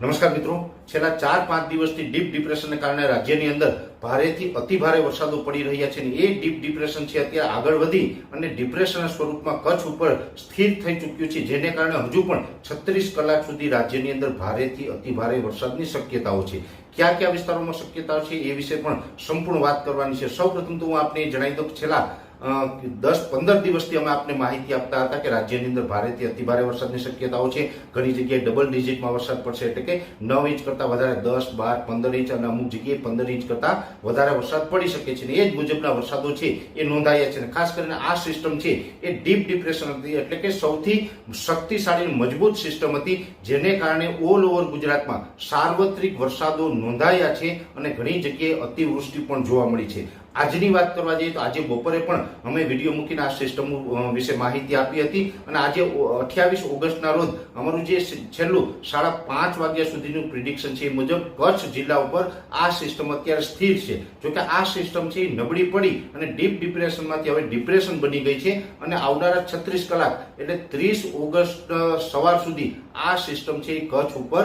નમસ્કાર મિત્રો. છેલ્લા ચાર પાંચ દિવસથી ડીપ ડિપ્રેશનને કારણે રાજ્યની અંદર ભારેથી અતિ ભારે વરસાદો પડી રહ્યા છે અને એ ડીપ ડિપ્રેશન છે અત્યારે આગળ વધી અને ડિપ્રેશનના સ્વરૂપમાં કચ્છ ઉપર સ્થિર થઈ ચૂક્યું છે, જેને કારણે હજુ પણ છત્રીસ કલાક સુધી રાજ્યની અંદર ભારેથી અતિ ભારે વરસાદની શક્યતાઓ છે. કયા કયા વિસ્તારોમાં શક્યતાઓ છે એ વિશે પણ સંપૂર્ણ વાત કરવાની છે. સૌપ્રથમ તો હું આપને જણાવી દઉં છેલ્લા દસ પંદર દિવસથી અમે આપને માહિતી આપતા હતા કે રાજ્યની અંદર ભારેથી અતિભારે વરસાદની શક્યતાઓ છે. ઘણી જગ્યાએ ડબલ ડિજિટમાં વરસાદ પડશે એટલે કે નવ ઇંચ કરતા વધારે દસ, બાર, પંદર ઇંચ અને અમુક જગ્યાએ પંદર ઇંચ કરતા વધારે વરસાદ પડી શકે છે અને એ જ મુજબના વરસાદો છે એ નોંધાયા છે અને ખાસ કરીને આ સિસ્ટમ છે એ ડીપ ડિપ્રેશન હતી એટલે કે સૌથી શક્તિશાળી મજબૂત સિસ્ટમ હતી જેને કારણે ઓલ ઓવર ગુજરાતમાં સાર્વત્રિક વરસાદો નોંધાયા છે અને ઘણી જગ્યાએ અતિવૃષ્ટિ પણ જોવા મળી છે. આજની વાત કરવા જઈએ તો આજે બપોરે પણ અમે વીડિયો મૂકીને આ સિસ્ટમ વિશે માહિતી આપી હતી અને આજે અઠ્યાવીસ ઓગસ્ટના રોજ અમારું જે છેલ્લું સાડા પાંચ વાગ્યા સુધીનું પ્રિડિક્શન છે એ મુજબ કચ્છ જિલ્લા ઉપર આ સિસ્ટમ અત્યારે સ્થિર છે. જોકે આ સિસ્ટમ છે એ નબળી પડી અને ડીપ ડિપ્રેશનમાંથી હવે ડિપ્રેશન બની ગઈ છે અને આવનારા છત્રીસ કલાક એટલે ત્રીસ ઓગસ્ટ સવાર સુધી આ સિસ્ટમ છે એ કચ્છ ઉપર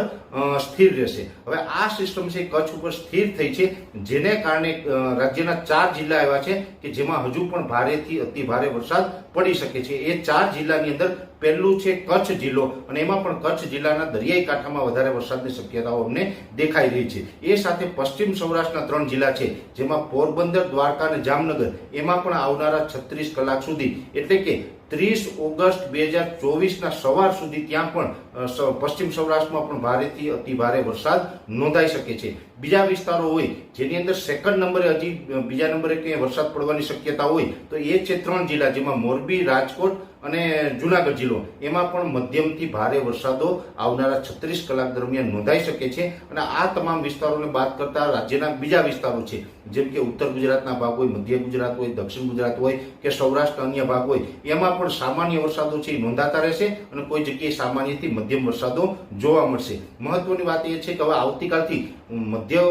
સ્થિર રહેશે. હવે આ સિસ્ટમ છે કચ્છ ઉપર સ્થિર થઈ છે, જેને કારણે રાજ્યના ચાર જિલ્લા એવા છે કે જેમાં હજુ પણ ભારેથી અતિ ભારે વરસાદ પડી શકે છે. એ ચાર જિલ્લાની અંદર પહેલું છે કચ્છ જિલ્લો અને એમાં પણ કચ્છ જિલ્લાના દરિયાઈ કાંઠામાં વધારે વરસાદની શક્યતાઓ અમને દેખાઈ રહી છે. એ સાથે પશ્ચિમ સૌરાષ્ટ્રના ત્રણ જિલ્લા છે, જેમાં પોરબંદર, દ્વારકા અને જામનગર. એમાં પણ આવનારા છત્રીસ કલાક સુધી, એટલે કે ત્રીસ ઓગસ્ટ બે હજાર ચોવીસના સવાર સુધી ત્યાં પણ પશ્ચિમ સૌરાષ્ટ્રમાં પણ ભારેથી અતિ ભારે વરસાદ નોંધાઈ શકે છે. બીજા વિસ્તારો હોય, જેની અંદર સેકન્ડ નંબરે હજી બીજા નંબરે કે વરસાદ પડવાની શક્યતા હોય, તો એ છે ત્રણ જિલ્લા, જેમાં મોરબી, રાજકોટ અને જુનાગઢ જિલ્લો. એમાં પણ મધ્યમથી ભારે વરસાદો આવનારા છત્રીસ કલાક દરમિયાન નોંધાઈ શકે છે અને આ તમામ વિસ્તારોને બાદ કરતા રાજ્યના બીજા વિસ્તારો છે, જેમ કે ઉત્તર ગુજરાતના ભાગ હોય, મધ્ય ગુજરાત હોય, દક્ષિણ ગુજરાત હોય કે સૌરાષ્ટ્ર અન્ય ભાગ હોય, એમાં પણ સામાન્ય વરસાદો છે એ નોંધાતા રહેશે અને કોઈ જગ્યાએ સામાન્યથી મધ્યમ વરસાદો જોવા મળશે. મહત્વની વાત એ છે કે હવે આવતીકાલથી મધ્ય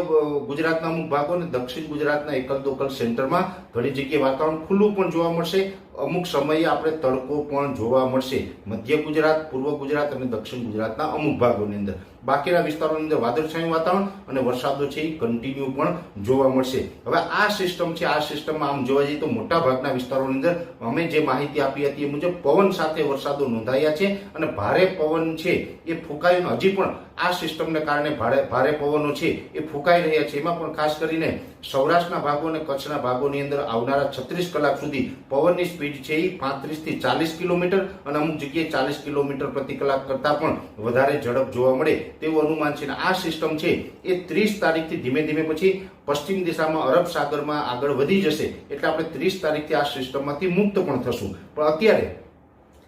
ગુજરાતના અમુક ભાગો અને દક્ષિણ ગુજરાતના એકલ દોકલ સેન્ટરમાં ઘણી જગ્યાએ વાતાવરણ ખુલ્લું પણ જોવા મળશે. અમુક સમયે આપણે તડકો પણ જોવા મળશે. મધ્ય ગુજરાત, પૂર્વ ગુજરાત અને દક્ષિણ ગુજરાતના અમુક ભાગોની અંદર. બાકીના વિસ્તારોની અંદર વાદળછાયું વાતાવરણ અને વરસાદો છે એ કન્ટિન્યુ પણ જોવા મળશે. હવે આ સિસ્ટમ છે, આ સિસ્ટમમાં આમ જોવા જઈએ તો મોટા ભાગના વિસ્તારોની અંદર અમે જે માહિતી આપી હતી એ મુજબ પવન સાથે વરસાદો નોંધાયા છે અને ભારે પવન છે એ ફૂંકાયું હજી પણ આ સિસ્ટમને કારણે ભારે ભારે પવનો છે એ ફૂંકાઈ રહ્યા છે. એમાં પણ ખાસ કરીને સૌરાષ્ટ્રના ભાગો અને કચ્છના ભાગોની અંદર આવનારા છત્રીસ કલાક સુધી પવનની સ્પીડ છે એ પાંત્રીસથી ચાલીસ કિલોમીટર અને અમુક જગ્યાએ ચાલીસ કિલોમીટર પ્રતિ કલાક કરતાં પણ વધારે ઝડપ જોવા મળે તેવું અનુમાન છે. આ સિસ્ટમ છે એ ત્રીસ તારીખથી ધીમે ધીમે પછી પશ્ચિમ દિશામાં અરબ સાગરમાં આગળ વધી જશે એટલે આપણે ત્રીસ તારીખથી આ સિસ્ટમમાંથી મુક્ત પણ થશું. પણ અત્યારે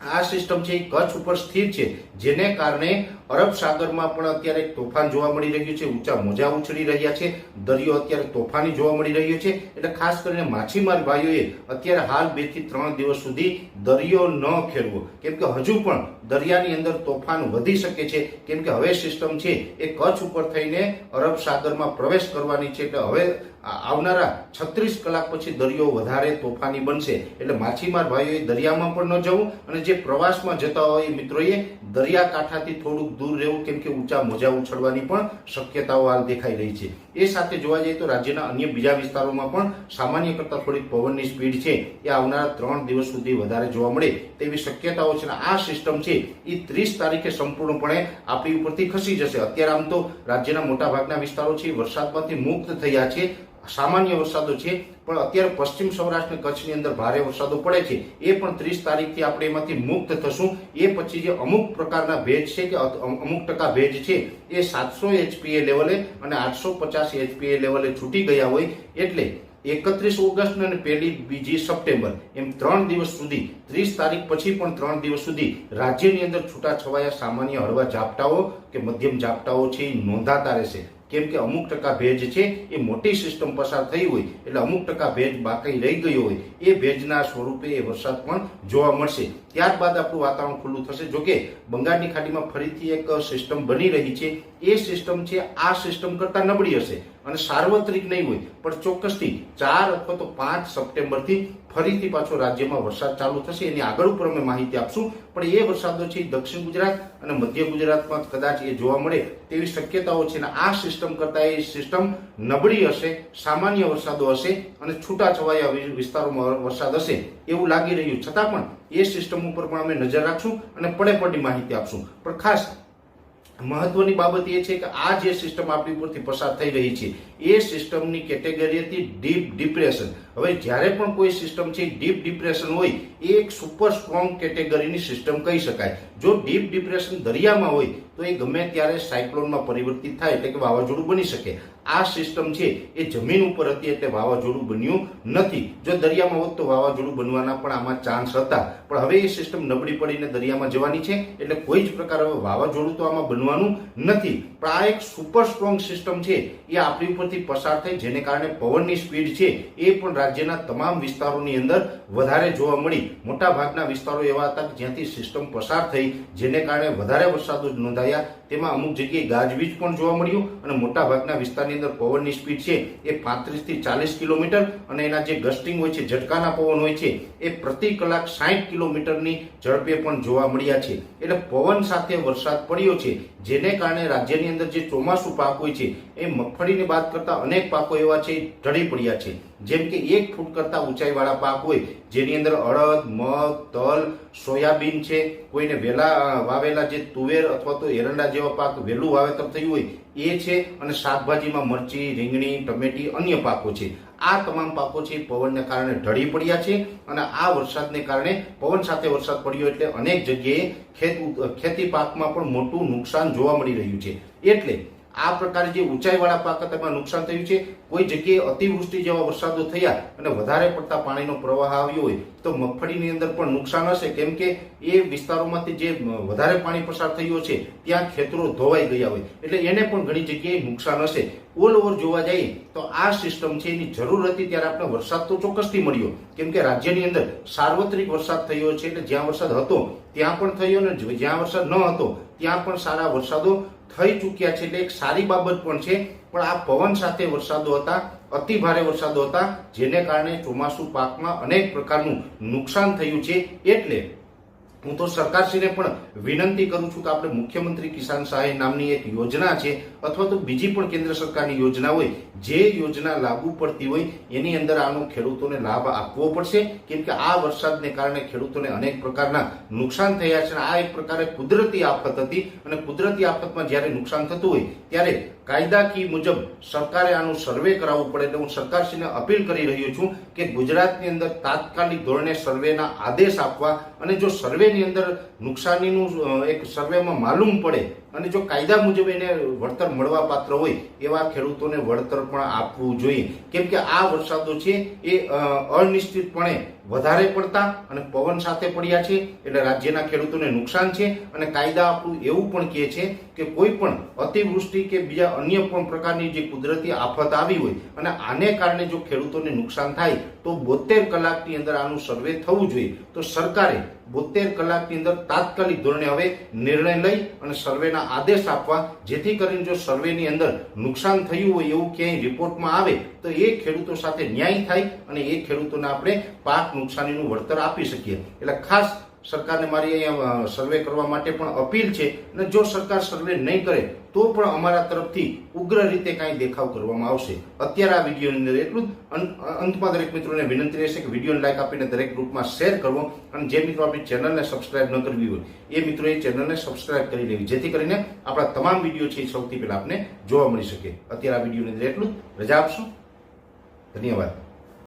આ સિસ્ટમ છે એ કચ્છ ઉપર સ્થિર છે, જેને કારણે અરબ સાગરમાં પણ અત્યારે તોફાન જોવા મળી રહ્યું છે. ઊંચા મોજા ઉછળી રહ્યા છે. દરિયો અત્યારે તોફાની જોવા મળી રહ્યો છે. એટલે ખાસ કરીને માછીમાર ભાઈઓએ અત્યારે હાલ બેથી ત્રણ દિવસ સુધી દરિયો ન ખેડવો કેમ કે હજુ પણ દરિયાની અંદર તોફાન વધી શકે છે. કેમ કે હવે સિસ્ટમ છે એ કચ્છ ઉપર થઈને અરબ સાગરમાં પ્રવેશ કરવાની છે. એટલે હવે આવનારા છત્રીસ કલાક પછી દરિયો વધારે તોફાની બનશે. એટલે માછીમાર ભાઈઓએ દરિયામાં પણ ન જવું અને જે પ્રવાસમાં જતા હોય મિત્રોએ દરિયાકાંઠાથી થોડુંક દૂર રહેવું કેમ કે ઊંચા મોજા ઉછળવાની પણ શક્યતાઓ હાલ દેખાઈ રહી છે. એ સાથે જોવા જઈએ તો રાજ્યના અન્ય બીજા વિસ્તારોમાં પણ સામાન્ય કરતાં થોડીક પવનની સ્પીડ છે. એ આવનારા ત્રણ દિવસ સુધી વધારે જોવા મળે તેવી શક્યતાઓ છે આ સિસ્ટમ છે એ ત્રીસ તારીખે સંપૂર્ણપણે આપણી ઉપરથી ખસી જશે. અત્યારે આમ તો રાજ્યના મોટા ભાગના વિસ્તારો છે વરસાદમાંથી મુક્ત થયા છે. સામાન્ય વરસાદો છે, પણ અત્યારે પશ્ચિમ સૌરાષ્ટ્ર કચ્છની અંદર ભારે વરસાદો પડે છે. એ પણ ત્રીસ તારીખથી આપણે એમાંથી મુક્ત થશું. એ પછી જે અમુક પ્રકારના ભેજ છે કે અમુક ટકા ભેજ છે, એ સાતસો એચપીએ લેવલે અને આઠસો પચાસ એચપીએ લેવલે છૂટી ગયા હોય એટલે એકત્રીસ ઓગસ્ટ અને પહેલી બીજી સપ્ટેમ્બર, એમ ત્રણ દિવસ સુધી, ત્રીસ તારીખ પછી પણ ત્રણ દિવસ સુધી રાજ્યની અંદર છૂટાછવાયા સામાન્ય હળવા ઝાપટાઓ કે મધ્યમ ઝાપટાઓ છે, એ નોંધાતા રહેશે. કેમ કે અમુક ટકા ભેજ છે, એ મોટી સિસ્ટમ પસાર થઈ હોય, એટલે અમુક ટકા ભેજ બાકી રહી ગયો હોય, એ ભેજના સ્વરૂપે એ વરસાદ પણ જોવા મળશે. ત્યારબાદ આપણું વાતાવરણ ખુલ્લું થશે. જોકે, બંગાળની ખાડીમાં ફરીથી એક સિસ્ટમ બની રહી છે. એ સિસ્ટમ છે, આ સિસ્ટમ કરતા નબળી હશે. અને સાર્વત્રિક નહીં હોય. પણ ચોક્કસથી ચાર અથવા તો પાંચ સપ્ટેમ્બરથી ફરીથી પાછો રાજ્યમાં વરસાદ ચાલુ થશે. એની આગળ ઉપર અમે માહિતી આપશું. પણ એ વરસાદો છે દક્ષિણ ગુજરાત અને મધ્ય ગુજરાતમાં કદાચ એ જોવા મળે તેવી શક્યતાઓ છે. અને આ સિસ્ટમ કરતા એ સિસ્ટમ નબળી હશે, સામાન્ય વરસાદો હશે અને છૂટાછવાયા વિ- વિસ્તારોમાં વરસાદ હશે એવું લાગી રહ્યું. છતાં પણ એ સિસ્ટમ ઉપર પણ અમે નજર રાખશું અને પડે પડની માહિતી આપશું. પણ ખાસ મહત્વની બાબત એ છે કે આ જે સિસ્ટમ આપણી ઉપરથી પસાર થઈ રહી છે, એ સિસ્ટમની કેટેગરી હતી ડીપ ડિપ્રેશન હવે જ્યારે પણ કોઈ સિસ્ટમ છે ડીપ ડિપ્રેશન હોય, એ એક સુપર સ્ટ્રોંગ કેટેગરીની સિસ્ટમ કહી શકાય. જો ડીપ ડિપ્રેશન દરિયામાં હોય, તો એ ગમે ત્યારે સાયક્લોનમાં પરિવર્તિત થાય, એટલે કે વાવાઝોડું બની શકે. આ સિસ્ટમ છે, એ જમીન ઉપર હતી, એટલે વાવાઝોડું બન્યું નથી. જો દરિયામાં હોત, તો વાવાઝોડું બનવાના પણ આમાં ચાન્સ હતા. પણ હવે એ સિસ્ટમ નબળી પડીને દરિયામાં જવાની છે, એટલે કોઈ જ પ્રકાર હવે વાવાઝોડું તો આમાં બનવાનું નથી. આ એક સુપર સ્ટ્રોંગ સિસ્ટમ છે. એ આપણી ઉપરથી પસાર થઈ, જેને કારણે પવનની સ્પીડ છે, એ પણ રાજ્યના તમામ વિસ્તારોની અંદર વધારે જોવા મળી. મોટા ભાગના વિસ્તારો એવા હતા કે જ્યાંથી સિસ્ટમ પસાર થઈ, જેને કારણે વધારે વરસાદો નોંધાયા. તેમાં અમુક જગ્યાએ ગાજવીજ પણ જોવા મળ્યું અને મોટા ભાગના વિસ્તારની અંદર પવનની સ્પીડ છે એ પાંત્રીસથી ચાલીસ કિલોમીટર અને એના જે ગસ્ટિંગ હોય છે, ઝટકાના પવન હોય છે, એ પ્રતિ કલાક સાઠ કિલોમીટરની ઝડપે પણ જોવા મળ્યા છે. એટલે પવન સાથે વરસાદ પડ્યો છે, જેને કારણે રાજ્યની અંદર જે ચોમાસું પાક હોય છે, એ મગફળીની વાત કરતા અનેક પાકો એવા છે, ઢળી પડ્યા છે. જેમ કે એક ફૂટ કરતા ઊંચાઈવાળા પાક હોય, જેની અંદર અડદ, મગ, તલ, સોયાબીન છે. કોઈને વેલા વાવેલા જે તુવેર અથવા તો એરંડા જેવા પાક વહેલું વાવેતર થયું હોય, એ છે. અને શાકભાજીમાં મરચી, રીંગણી, ટમેટી, અન્ય પાકો છે. આ તમામ પાકો છે, પવનને કારણે ઢળી પડ્યા છે. અને આ વરસાદને કારણે પવન સાથે વરસાદ પડ્યો એટલે અનેક જગ્યાએ ખેત ખેતી પાકમાં પણ મોટું નુકસાન જોવા મળી રહ્યું છે. એટલે આ પ્રકારે જે ઊંચાઈવાળા પાક હતા એમાં નુકસાન થયું છે, કોઈ જગ્યાએ અતિવૃષ્ટિ જેવા વરસાદો થયા અને વધારે પડતા પાણીનો પ્રવાહ આવ્યો હોય, તો મગફળીની અંદર પણ નુકસાન હશે. કેમ કે એ વિસ્તારોમાંથી જે વધારે પાણી પસાર થયું છે, ત્યાં ખેતરો ધોવાઈ ગયા હોય. એટલે એને પણ ઘણી જગ્યાએ નુકસાન હશે. ઓલ ઓવર જોવા જઈએ, તો આ સિસ્ટમ છે, એની જરૂર હતી ત્યારે આપણે વરસાદ તો ચોક્કસથી મળ્યો. કેમ કે રાજ્યની અંદર સાર્વત્રિક વરસાદ થયો છે, એટલે જ્યાં વરસાદ હતો, ત્યાં પણ થયો ને જ્યાં વરસાદ ન હતો, ત્યાં પણ સારા વરસાદો થઈ ચૂક્યા છે એટલે એક સારી બાબત પણ છે. પણ આ પવન સાથે વરસાદો હતા, અતિ ભારે વરસાદો હતા, જેને કારણે ચોમાસુ પાકમાં અનેક પ્રકારનું નુકસાન થયું છે. એટલે હું તો સરકારશ્રીને પણ વિનંતી કરું છું કે આપણે મુખ્યમંત્રી કિસાન સહાય નામની એક યોજના છે, અથવા તો બીજી પણ કેન્દ્ર સરકારની યોજના હોય, જે યોજના લાગુ પડતી હોય, એની અંદર આનો ખેડૂતોને લાભ આપવો પડશે. કેમ કે આ વરસાદને કારણે ખેડૂતોને અનેક પ્રકારના નુકસાન થયા છે આ એક પ્રકારે કુદરતી આફત હતી. અને કુદરતી આફતમાં જ્યારે નુકસાન થતું હોય, ત્યારે કાયદાકીય મુજબ સરકારે આનું સર્વે કરાવવું પડે. એટલે હું સરકારશ્રીને અપીલ કરી રહ્યો છું કે ગુજરાતની અંદર તાત્કાલિક ધોરણે સર્વેના આદેશ આપવા અને જો સર્વેની અંદર નુકસાનીનું એક સર્વેમાં માલુમ પડે અને જો કાયદા મુજબ એને વળતર મળવા પાત્ર હોય, એવા ખેડૂતોને વળતર પણ આપવું જોઈએ. કેમ કે આ વરસાદો છે એ અનિશ્ચિતપણે વધારે પડતા અને પવન સાથે પડ્યા છે એટલે રાજ્યના ખેડૂતોને નુકસાન છે અને કાયદા આપણું એવું પણ કહે છે કે કોઈ પણ અતિવૃષ્ટિ કે બીજા અન્ય પણ પ્રકારની જે કુદરતી આફત આવી હોય અને આને કારણે જો ખેડૂતોને નુકસાન થાય તો બોતેર કલાકની અંદર આનું સર્વે થવું જોઈએ. તો સરકારે બોતેર કલાકની અંદર તાત્કાલિક ધોરણે હવે નિર્ણય લઈ અને સર્વેના આદેશ આપવા, જેથી કરીને જો સર્વેની અંદર નુકસાન થયું હોય એવું ક્યાંય રિપોર્ટમાં આવે તો એ ખેડૂતો સાથે ન્યાય થાય અને એ ખેડૂતોને આપણે પાક નુકસાનીનું વળતર આપી શકીએ. એટલે ખાસ સરકારને મારી અહીંયા સર્વે કરવા માટે પણ અપીલ છે. અને જો સરકાર સર્વે નહીં કરે, તો પણ અમારા તરફથી ઉગ્ર રીતે કાંઈ દેખાવ કરવામાં આવશે. અત્યારે આ વિડીયોની અંદર એટલું જ. અંતમાં દરેક મિત્રોને વિનંતી રહેશે કે વિડીયોને લાઈક આપીને દરેક ગ્રુપમાં શેર કરવો. અને જે મિત્રો આપણી ચેનલને સબસ્ક્રાઇબ ન કરવી હોય, એ મિત્રોએ ચેનલને સબસ્ક્રાઇબ કરી લેવી. જેથી કરીને આપણા તમામ વીડિયો છે એ સૌથી પહેલાં આપને જોવા મળી શકે. અત્યારે આ વિડીયોની અંદર એટલું જ. રજા આપશું. ધન્યવાદ.